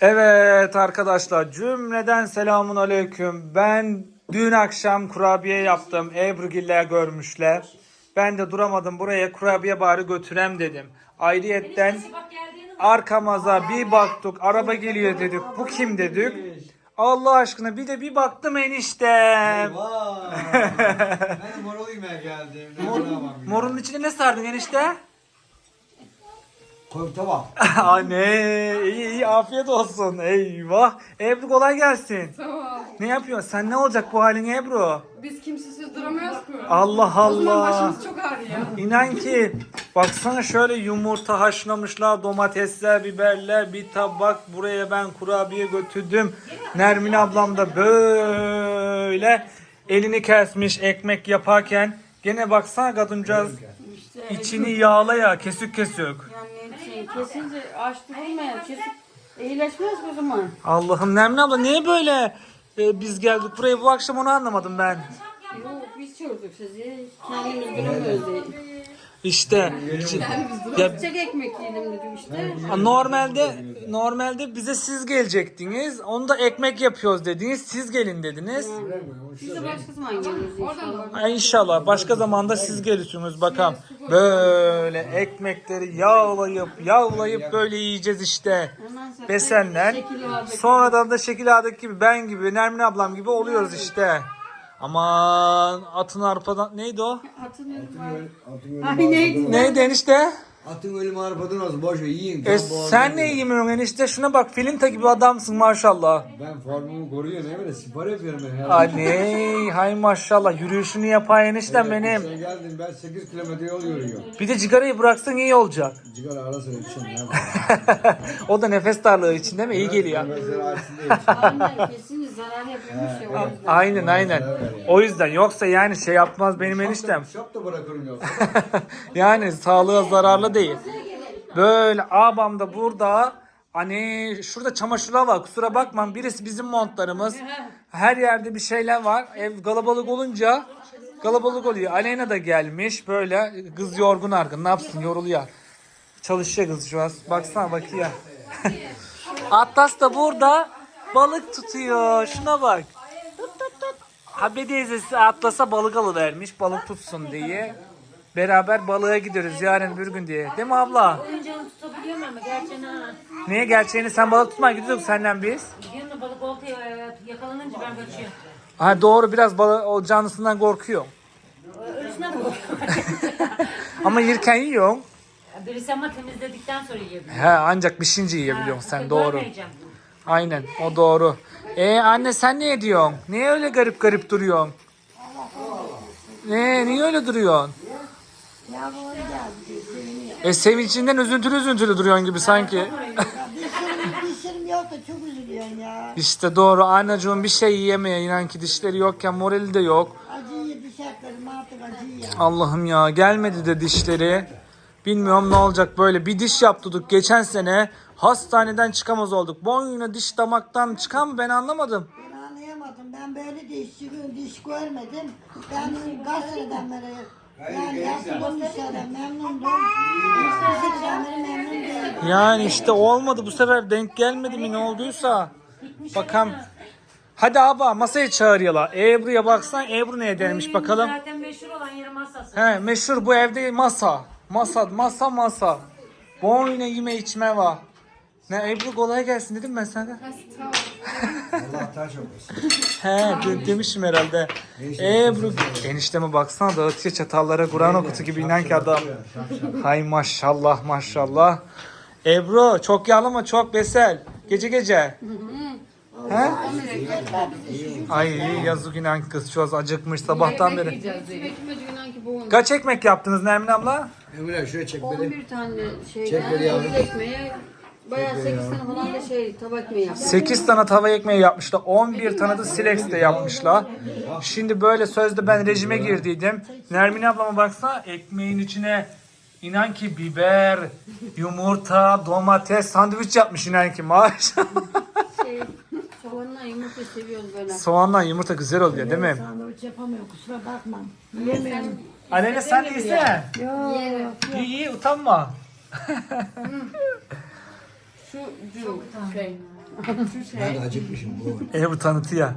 Evet arkadaşlar cümleden selamun aleyküm. Ben dün akşam kurabiye yaptım. Ebrugiller görmüşler. Ben de duramadım buraya kurabiye bari götürem dedim. Ayrıyetten arkamaza bir baktık araba geliyor dedik. Bu kim dedik. Allah aşkına bir de bir baktım eniştem. Vay. ben de mor yemeğe geldim. Ne yapamam ya. Morun içine ne sardın enişte? Koy tabak. Anne iyi iyi afiyet olsun. Eyvah. Ebru kolay gelsin. Tamam. Ne yapıyorsun? Sen ne olacak bu halin Ebru? Biz kimsesiz duramıyoruz ki. Allah O zaman Allah. başımız çok ağrıyor. İnan ki baksana şöyle yumurta haşlamışlar, domatesler, biberler, bir tabak buraya ben kurabiye götürdüm. Nermin ablam da böyle elini kesmiş ekmek yaparken gene baksana kadıncağız içini yağlaya kesük kesük. Kesince aç durulmayan, kesip iyileşmez o zaman. Allah'ım Nermin abla niye böyle e, biz geldik buraya bu akşam onu anlamadım ben. Yok biz çözdük sizi. Kendimiz duramıyoruz diye. İşte ya Çek ekmek yiyelim dedim işte. Normalde normalde bize siz gelecektiniz. Onu da ekmek yapıyoruz dediniz. Siz gelin dediniz. Biz de başka zaman geliyoruz inşallah. Ay inşallah başka zamanda siz gelirsiniz bakalım. Böyle ekmekleri yağlayıp yağlayıp böyle yiyeceğiz işte. Ondan sonra Besenler. şekil vardı. Sonradan da şekil ağdaki gibi ben gibi Nermin ablam gibi oluyoruz işte. Aman atın arpadan neydi o? Atın Atın Ay neydi? Neydi enişte? Atın ölümü arpadan olsun. Boş ver yiyin. E, sen ne yemiyorsun enişte? Şuna bak filinta gibi adamsın maşallah. Ben formumu koruyorum. Ne böyle spor yapıyorum ben. her Anne hay maşallah yürüyüşünü yapan eniştem benim. Sen geldin ben 8 kilometre yol yürüyorum. Bir de cigarayı bıraksan iyi olacak. Cigara ara sıra içiyorum. Yapayım? o da nefes darlığı için değil mi? İyi geliyor. Mesela içiyorum. Aynen kesin zarar yapıyormuş ya. o yüzden. Aynen aynen. O yüzden yoksa yani şey yapmaz benim eniştem. Şop da bırakırım yoksa. yani sağlığa zararlı değil. Böyle abam da burada hani şurada çamaşırlar var kusura bakma birisi bizim montlarımız. Her yerde bir şeyler var. Ev kalabalık olunca kalabalık oluyor. Aleyna da gelmiş böyle kız yorgun argın ne yapsın yoruluyor. Çalışıyor kız şu an. Baksana bakıyor. Atlas da burada balık tutuyor. Şuna bak. Tut tut tut. Abi teyzesi Atlas'a balık alıvermiş balık tutsun diye. Beraber balığa gidiyoruz yarın bir gün diye. Değil mi abla? Oyuncağını tutabiliyorum ama gerçekten ha. Niye gerçeğini sen balık tutmaya gidiyorduk senden biz. Gidiyorum da balık oltaya e, yakalanınca ben kaçıyorum. Ha doğru biraz balık o canlısından korkuyor. Ölüsüne mi? Ama yirken yiyorsun. Birisi ama temizledikten sonra yiyebiliyor. He ancak pişince yiyebiliyorsun sen doğru. Görmeyeceğim. Aynen o doğru. E anne sen ne ediyorsun? Niye öyle garip garip duruyorsun? Ne niye öyle duruyorsun? E sevincinden üzüntülü üzüntülü duruyorsun gibi sanki. Dişlerim yok da çok üzülüyorum ya. İşte doğru anneciğim bir şey yiyemeye inan ki dişleri yokken morali de yok. Acı ye diş etlerim artık acı ya. Allah'ım ya gelmedi de dişleri. Bilmiyorum ne olacak böyle. Bir diş yaptırdık geçen sene. Hastaneden çıkamaz olduk. Boyuna diş damaktan çıkan ben anlamadım. Ben anlayamadım. Ben böyle diş, diş görmedim. Ben kaç seneden beri yani yaptığım işlerden memnundum. Hiçbir memnun değilim. Yani işte olmadı bu sefer denk gelmedi mi ne olduysa. Bakalım. Hadi abi masaya çağırıyorlar. Ebru'ya baksan Ebru ne edermiş bakalım. Zaten meşhur olan yeri masası. He meşhur bu evde masa. Masa masa masa. Boyuna yeme içme var. Ne Ebru kolay gelsin dedim ben sana. Allah taş olmasın. He de- demişim herhalde. Ebru enişteme baksana dağıtıyor çatallara Kur'an okutu gibi inan ki adam. Hay maşallah maşallah. Ebru çok yağlama çok besel. Gece gece. He? Ay yazık inan kız şu az acıkmış sabahtan beri. Kaç ekmek yaptınız Nermin abla? Emre şöyle çek beni. 11 tane Çek şeyden beni yavrum. 11 ekmeğe bayağı 8 tane falan da şey tabak ekmeği yaptım. 8 tane tava ekmeği yapmışlar. 11 tane de silex de yapmışlar. Şimdi böyle sözde ben rejime girdiydim. Nermin ablama baksana ekmeğin içine inan ki biber, yumurta, domates, sandviç yapmış inan ki maşallah. Şey, soğanla yumurta seviyoruz böyle. Soğanla yumurta güzel oluyor değil mi? Sandviç yapamıyorum kusura bakma. Yemiyorum. Annene sen de yesene. Yok. İyi iyi utanma. Şu cu şey. Şu Ben de şey. acıkmışım bu. Ebru tanıtı ya.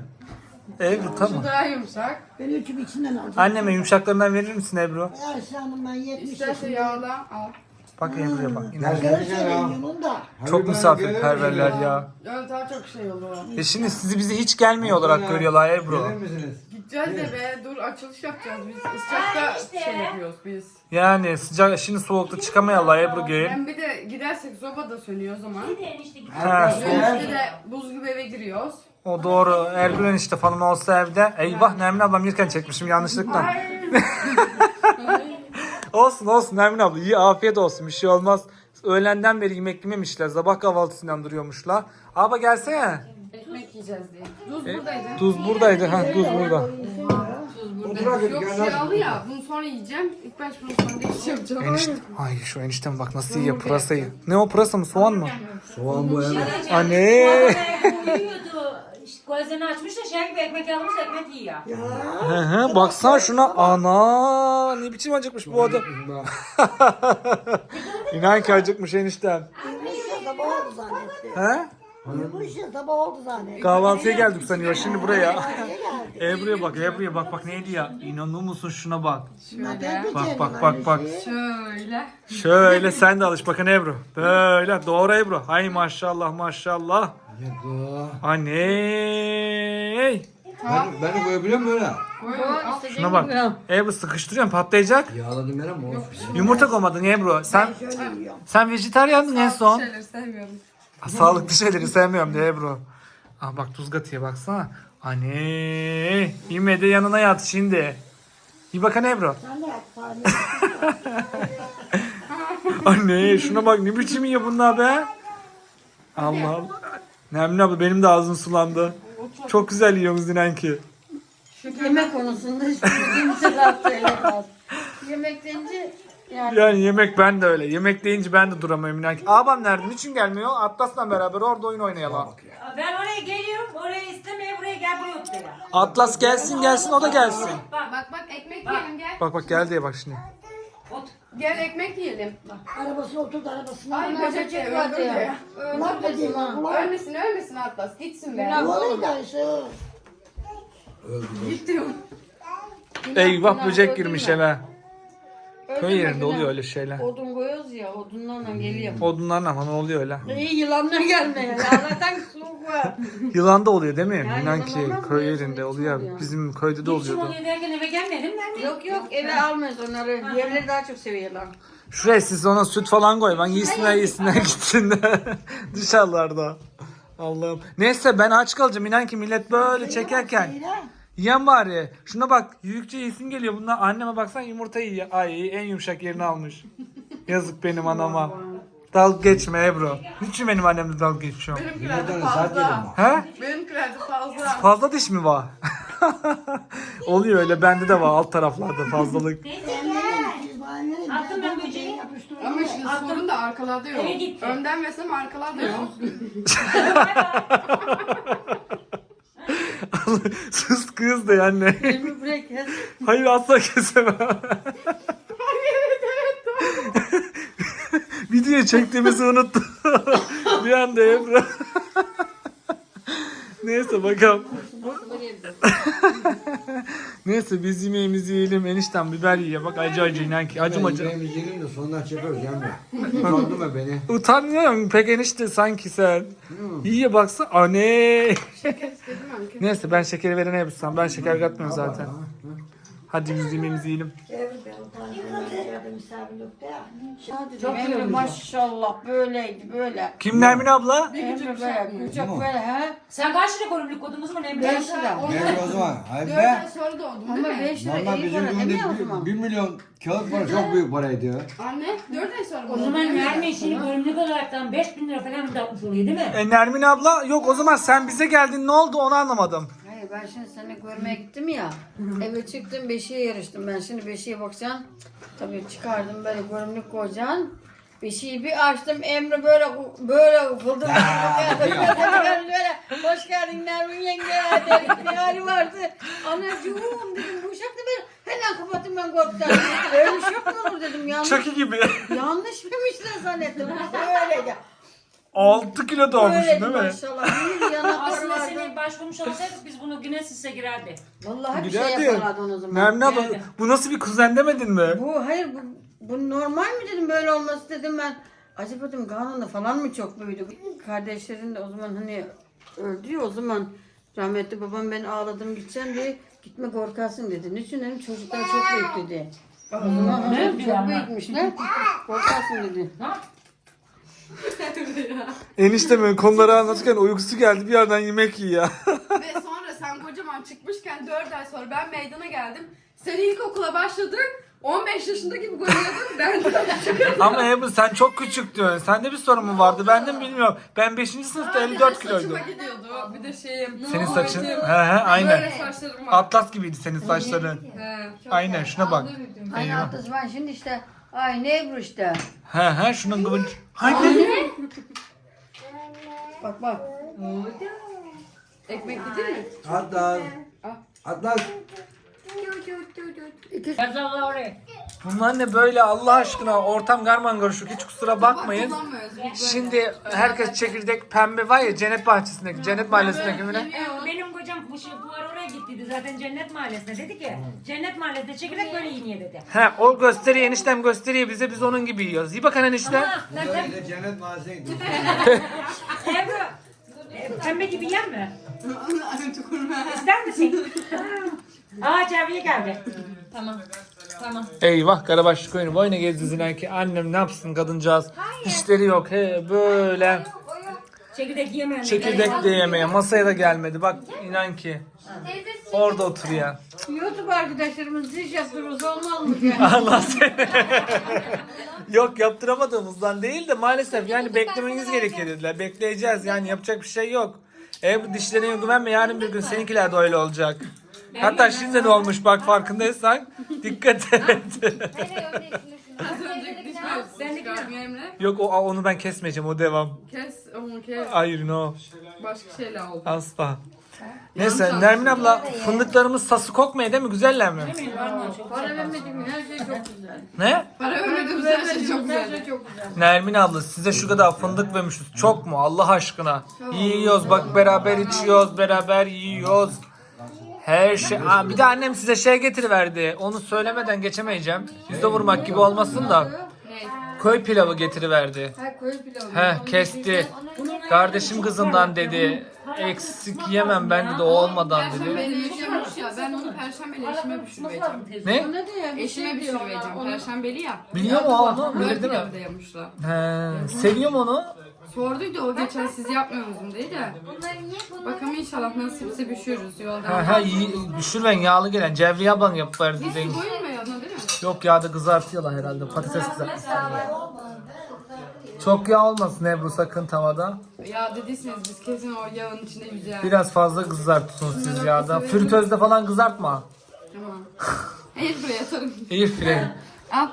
Ebru Şu tamam. daha yumuşak. Ben üçüm içinden alacağım. Anneme yumuşaklarından verir misin Ebru? Ayşe Hanım ben 70 İsterse yaşındayım. yağla al. Bak Ebru'ya bak. İnan. Şöyle söyleyeyim onun da. Çok misafirperverler ya. Öyle daha çok şey olur. E şimdi sizi bizi hiç gelmiyor olarak görüyorlar Gelir Ebru. misiniz? Gideceğiz de be dur açılış yapacağız biz. Isçakta şey yapıyoruz biz. Yani sıcak şimdi soğukta çıkamayalar Ebru Gül. Hem bir de gidersek soba da sönüyor o zaman. Bir de enişte git. Ha, Dönüşte de buz gibi eve giriyoruz. o doğru. Ergül enişte falan olsa evde. Eyvah Nermin ablam yirken çekmişim yanlışlıkla. olsun olsun Nermin abla iyi afiyet olsun bir şey olmaz. Öğlenden beri yemek yememişler. Sabah kahvaltısından duruyormuşlar. Abi gelsene. Yiyeceğiz diye. Tuz E, buradaydı. Tuz buradaydı. Ha tuz burada. Tuz Otur burada. hadi, Yok şey ya. Bunu sonra yiyeceğim. İlk baş bunu sandviç yapacağım. Enişte. Ay şu eniştem bak nasıl yiyor pırasayı. Ne o pırasa mı soğan mı? Soğan bu evet. Anne. Uyuyordu. İşte gözlerini açmış da şey gibi ekmek almış ekmek yiyor. Hı hı, baksana şuna. Ana ne biçim acıkmış bu adam. İnan ki acıkmış eniştem. Uyumuş ya sabah oldu zannetti. He? Uyumuş ya sabah oldu zannetti. Kahvaltıya geldik sanıyor şimdi buraya. Ebru'ya bak Ebru'ya bak bak neydi ya. İnanır musun şuna bak. Şöyle. Bak bak bak bak. Şöyle. Şöyle sen de alış bakın Ebru. Böyle doğru Ebru. Hay maşallah maşallah. Anne. Ben, ben de koyabiliyor muyum böyle? Şuna bak. Ebru sıkıştırıyorum patlayacak. Yağladım ama olsun. Yumurta koymadın Ebru. Sen sen vejetaryandın en son. Şeyleri sevmiyorum. Ha, Sağlıklı şeyleri sevmiyorum diye Ebru. Ah bak tuz katıya baksana. Anne. Yeme de yanına yat şimdi. İyi bakın Ebru. Anne şuna bak ne biçim yiyor bunlar be. Allah Allah. Nermin abla benim de ağzım sulandı. Çok güzel yiyorsunuz inan ki. Yemek konusunda hiç kimse laf söylemez. Yemek deyince yani Yani yemek ben de öyle. Yemek deyince ben de duramıyorum inan ki. Abam nerede? Niçin gelmiyor? Atlas'la beraber orada oyun oynayalım. Ben oraya geliyorum. Oraya istemeye buraya gel buraya otur ya. Atlas gelsin gelsin o da gelsin. Bak Bak bak ekmek yiyelim gel. Bak bak gel diye bak şimdi. ot. Gel ekmek yiyelim. Arabasına oturdu arabasına. Ay böcek vardı ya. ya. Kulak da değil lan kulak. Ölmesin ölmesin Atlas. Gitsin be. Ne oluyor Ayşe? Gitti. Eyvah böcek girmiş eve. Köy yerinde oluyor öyle şeyler. Odun koyuyoruz ya odunlarla geliyor. Odunlarla ama ne oluyor öyle. İyi yılanla gelmeye. Ya zaten soğuk var. Yılan da oluyor değil mi? Ya İnan yılan ki olmaz mı? köy yerinde oluyor. oluyor. Bizim köyde de Niçin oluyordu. oluyor derken eve gelmedim ben de. Yok yok eve almayız onları. Yerleri daha çok seviyorlar. Şuraya siz ona süt falan koy. Ben yesinler yesinler gitsinler. Dışarılarda. Allah'ım. Neyse ben aç kalacağım. İnan ki millet böyle çekerken. Yiyen bari. Şuna bak. Büyükçe yesin geliyor. Bunlar anneme baksan yumurta yiyor. Ay en yumuşak yerini almış. Yazık benim anama. Dalga geçme Ebru. Niçin benim annemle dalga geçiyorum? Benimkilerde fazla. He? Benimkilerde fazla. Fazla diş mi var? Oluyor öyle. Bende de var alt taraflarda fazlalık. Attım ben böceği. Ama sorun da arkalarda yok. Önden versem arkalarda yok. Sus kız da anne. Elimi bırak. kes. Hayır asla kesemem. Video çektiğimizi unuttum. bir anda Ebru. Neyse bakalım. Neyse biz yemeğimizi yiyelim. Enişten biber yiyor. Bak acı acı inan ki. Acım acı. Yemeğimizi yiyelim de sondan çekiyoruz gelme. Utandırma beni. Utanmıyorum pek enişte sanki sen. İyiye baksa anne. Neyse ben şekeri verene yapışsam. Ben şeker katmıyorum zaten. Hadi biz yemeğimizi yiyelim. Çok Emre maşallah böyleydi böyle. Kim Nermin abla? Emre böyle kucak böyle ha. Sen kaç lira korumluk kodumuz mu ne? Beş lira. Ne o zaman? Hayır Dört be. ay sonra doğdum Ama mi? beş lira Normal iyi bizim para değil günde mi o zaman? 1 milyon kağıt para çok büyük paraydı ya. Anne dört ay sonra O doğdum. zaman? Nermin şimdi korumluk olaraktan 5000 lira falan mı dağıtmış oluyor değil mi? E, Nermin abla yok o zaman sen bize geldin ne oldu onu anlamadım. Hayır ben şimdi seni görmeye gittim ya. Eve çıktım beşiğe yarıştım. Ben şimdi beşiğe bakacağım. Tabii çıkardım böyle görümlük koyacaksın. Beşiği bir açtım Emre böyle böyle fıldır böyle hoş geldin Nermin yenge dedik bir hali vardı. Anacığım dedim bu uşak da böyle hemen kapattım ben korktum. Öyle bir şey yok mu olur dedim yanlış. Çaki gibi. Yanlış mıymışlar zannettim. Öyleydi. 6 kilo doğmuşsun Böyle değil mi? maşallah. Bir Aslında seni başvurmuş olsaydık biz bunu Guinness'e girerdi. Vallahi bir şey Giderdi. yaparlardı o zaman. Nermin abla bu nasıl bir kuzen demedin mi? Bu hayır bu, bu normal mi dedim böyle olması dedim ben. Acaba dedim kanunda falan mı çok büyüdü? Kardeşlerin de o zaman hani öldü ya o zaman rahmetli babam ben ağladım gideceğim diye gitme korkarsın dedi. Niçin dedim çocuklar çok büyük dedi. O zaman Ne "Hı, diyor ama?" çok büyükmüşler korkarsın dedi. Eniştemin konuları anlatırken uykusu geldi bir yerden yemek yiyor. Ve sonra sen kocaman çıkmışken 4 ay sonra ben meydana geldim. Sen ilkokula başladın. 15 yaşında gibi oynuyordun. Ben de Ama Ebru sen çok küçüktün. Sende bir sorun mu vardı? Ben de bilmiyorum. Ben 5. sınıfta 54 kiloydum. Saçıma gidiyordu. Bir de şeyim. Senin saçın he Böyle he aynen. saçlarım var. Atlas gibiydi senin saçların. He. Aynen şuna bak. Aynı Eyvah. atlas ben şimdi işte aynı Ebru işte. He he şunun kıvınç. Haydi. Bak bak. Ekmek yedin mi? Atlas. Atlas. Yaz Allah oraya. Bunlar ne böyle Allah aşkına ortam garman karışık hiç kusura bakmayın. Şimdi herkes çekirdek pembe var ya cennet bahçesindeki cennet mahallesindeki mi ne? Ee, Benim kocam bu, şey, bu ara oraya gittiydi zaten Cennet Mahallesi'ne. Dedi ki Cennet Mahallesi'nde çekirdek böyle yeniyor dedi. He o gösteriyor eniştem gösteriyor bize biz onun gibi yiyoruz. İyi bakın enişte. Ama ben Böyle de cennet mahallesine. Ebru e, pembe gibi yer mi? İster misin? Aa Çaviye geldi. Tamam. Tamam. Eyvah karabaşlık oyunu boyuna gezdi zinen ki annem ne yapsın kadıncağız. Dişleri yok he böyle. Çekirdek yemeyen. Çekirdek de yemeye masaya da gelmedi bak inan ki. Orada oturuyor. YouTube arkadaşlarımız diş yaptırırız olmaz mı? Allah seni. Yok yaptıramadığımızdan değil de maalesef yani beklemeniz gerekir dediler. Bekleyeceğiz yani yapacak bir şey yok. Eğer bu dişlerine güvenme yarın bir gün seninkiler de öyle olacak. Hatta şimdi de olmuş bak farkındaysan. Dikkat et. Sen de çıkartma Emre. Yok o onu ben kesmeyeceğim o devam. Kes onu kes. Hayır no. Başka şeyler oldu. Asla. Neyse Nermin abla fındıklarımız sası kokmuyor değil mi? Güzeller mi? Para vermedim her şey çok güzel. Ne? Para vermediğimiz her şey çok Her güzel. şey çok güzel. Nermin abla size şu kadar fındık vermişiz. Çok mu Allah aşkına? Yiyoruz bak beraber içiyoruz beraber yiyoruz. Her şey. Aa, bir de annem size şey getiriverdi. Onu söylemeden geçemeyeceğim. Yüzde vurmak gibi olmasın da. Köy pilavı getiriverdi. Ha pilavı. He kesti. Kardeşim kızından dedi. Eksik yemem ben dedi o olmadan dedi. Perşembe yaşıyormuş ya. Ben onu perşembeyle eşime pişirmeyeceğim. Ne? Eşime şey pişirmeyeceğim. Perşembeli ya. Biliyor mu o değil mi? pilavı da yapmışlar. He, seviyor mu onu? Sorduydu o geçen siz yapmıyorsunuz diye de. Bakalım inşallah nasipse pişiririz yolda. Ha, ha iyi, düşürmen yağlı gelen. Cevriye ablan yapıverdi. Hiç dedi. su koyulmuyor ona değil mi? Yok yağda kızartıyorlar herhalde. Patates kızartıyorlar. Çok yağ olmasın Ebru sakın tavada. Ya dediyseniz biz kesin o yağın içinde yüzer. Biraz fazla kızartıyorsunuz siz yağda. Fritözde falan kızartma. Tamam. Hayır buraya atarım. İyi fire. Al.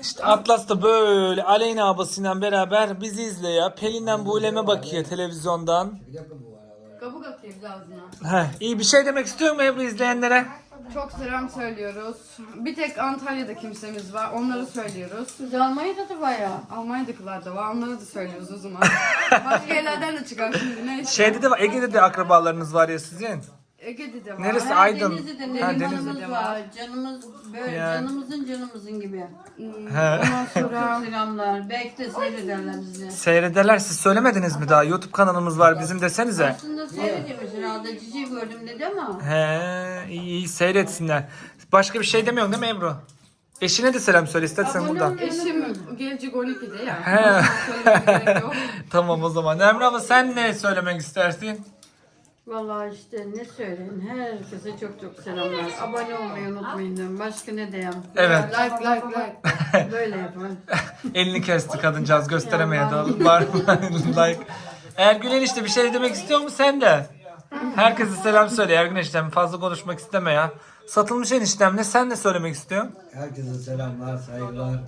İşte Atlas da böyle Aleyna abasıyla beraber bizi izliyor. Pelin'den Bulem'e bakıyor televizyondan. Kabuk atayım ağzına. Heh, iyi bir şey demek istiyor mu Ebru izleyenlere? Çok selam söylüyoruz. Bir tek Antalya'da kimsemiz var. Onları söylüyoruz. Biz Almanya'da da bayağı. Almanya'dakiler de var. Onları da söylüyoruz o zaman. Başka yerlerden de çıkar şimdi. Neyse. Şeyde de var, Ege'de de akrabalarınız var ya sizin. Ege'de de var. Neresi? Ha, Aydın. Denizli'de Ha, limanımız Denizli. var. Canımız böyle Yani. canımızın canımızın gibi. He. Ondan sonra selamlar. Belki de seyrederler bizi. Seyrederler siz söylemediniz mi daha? YouTube kanalımız var bizim desenize. Aslında seyrediyormuş herhalde. Cici gördüm dedi ama. He iyi, iyi seyretsinler. Başka bir şey demiyorsun değil mi Ebru? Eşine de selam söyle istersen burada. Eşim gelecek 12'de ya. He. Ondan söylemeye gerek yok. tamam o zaman. Emre abla sen ne söylemek istersin? Vallahi işte ne söyleyeyim. Herkese çok çok selamlar. Abone olmayı unutmayın diyorum. Başka ne diyeyim. Evet. Like like like. Böyle yapın. Elini kesti kadıncağız gösteremeye de var mı? like. Ergün enişte bir şey demek istiyor mu sen de? Herkese selam söyle Ergün eniştem fazla konuşmak isteme ya. Satılmış eniştem ne sen ne söylemek istiyorsun? Herkese selamlar, saygılar.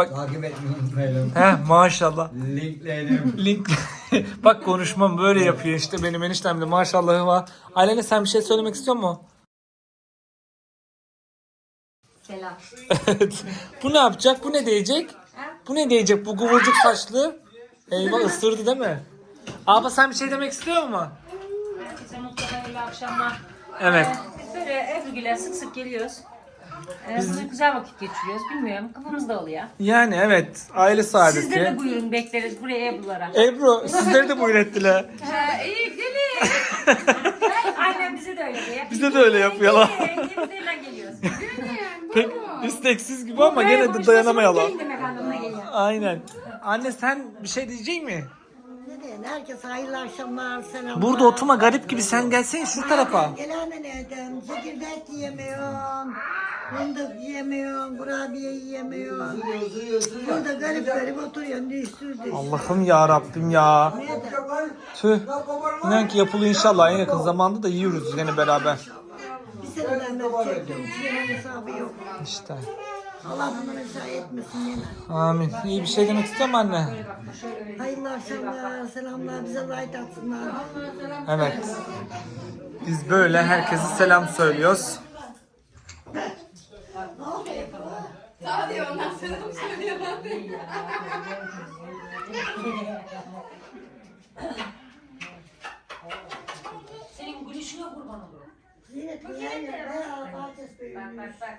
Bak Takip etmeyi unutmayalım. he maşallah. Linkleyelim. Link bak konuşmam böyle yapıyor işte benim eniştem de maşallahı var. Alene sen bir şey söylemek istiyor mu? Selam. Evet. Bu ne yapacak? Bu ne diyecek? Bu ne diyecek bu kıvırcık saçlı? Eyvah ısırdı değil mi? Abla sen bir şey demek istiyor mu? Herkese mutlu hayırlı akşamlar. Evet. Biz böyle Ebru'güler sık sık geliyoruz. Ee, burada güzel vakit geçiriyoruz. Bilmiyorum kafamız dağılıyor. Yani evet aile Sizleri de saadeti. buyurun bekleriz buraya Ebru'lara. Ebru sizleri de buyur ettiler. Ha, iyi gelin. Aynen bize de öyle diyor. Bize de öyle yapıyorlar. Bizlerle geliyoruz. Pek isteksiz gibi ama gene de dayanamayalım. Gelin demek anlamına geliyor. Aynen. Anne sen bir şey diyecek mi? Diyeyim? Herkese hayırlı akşamlar, selamlar. Burada oturma garip gibi sen gelsene şu tarafa. Gelen nereden? Çekirdek yiyemiyorsun. Fındık yiyemiyorsun. Kurabiye yiyemiyorsun. Burada garip garip oturuyorsun. Düşsüz düşsüz. Allah'ım ya Rabbim ya. Tüh. İnan ki yapılı inşallah en yakın zamanda da yiyoruz yine beraber. Bir seneden beri çektim. Yemen hesabı yok. İşte. Allah bunları müsaade etmesin yine. Amin. İyi bir şey demek istiyorum anne. Hayırlı akşamlar, selamlar. Bize like atsınlar. Evet. Biz böyle herkese selam söylüyoruz. Sağ diyor ondan selam söylüyorlar. Senin gülüşüne kurban olurum. Niye? Bayağı bahçesi Bak bak bak.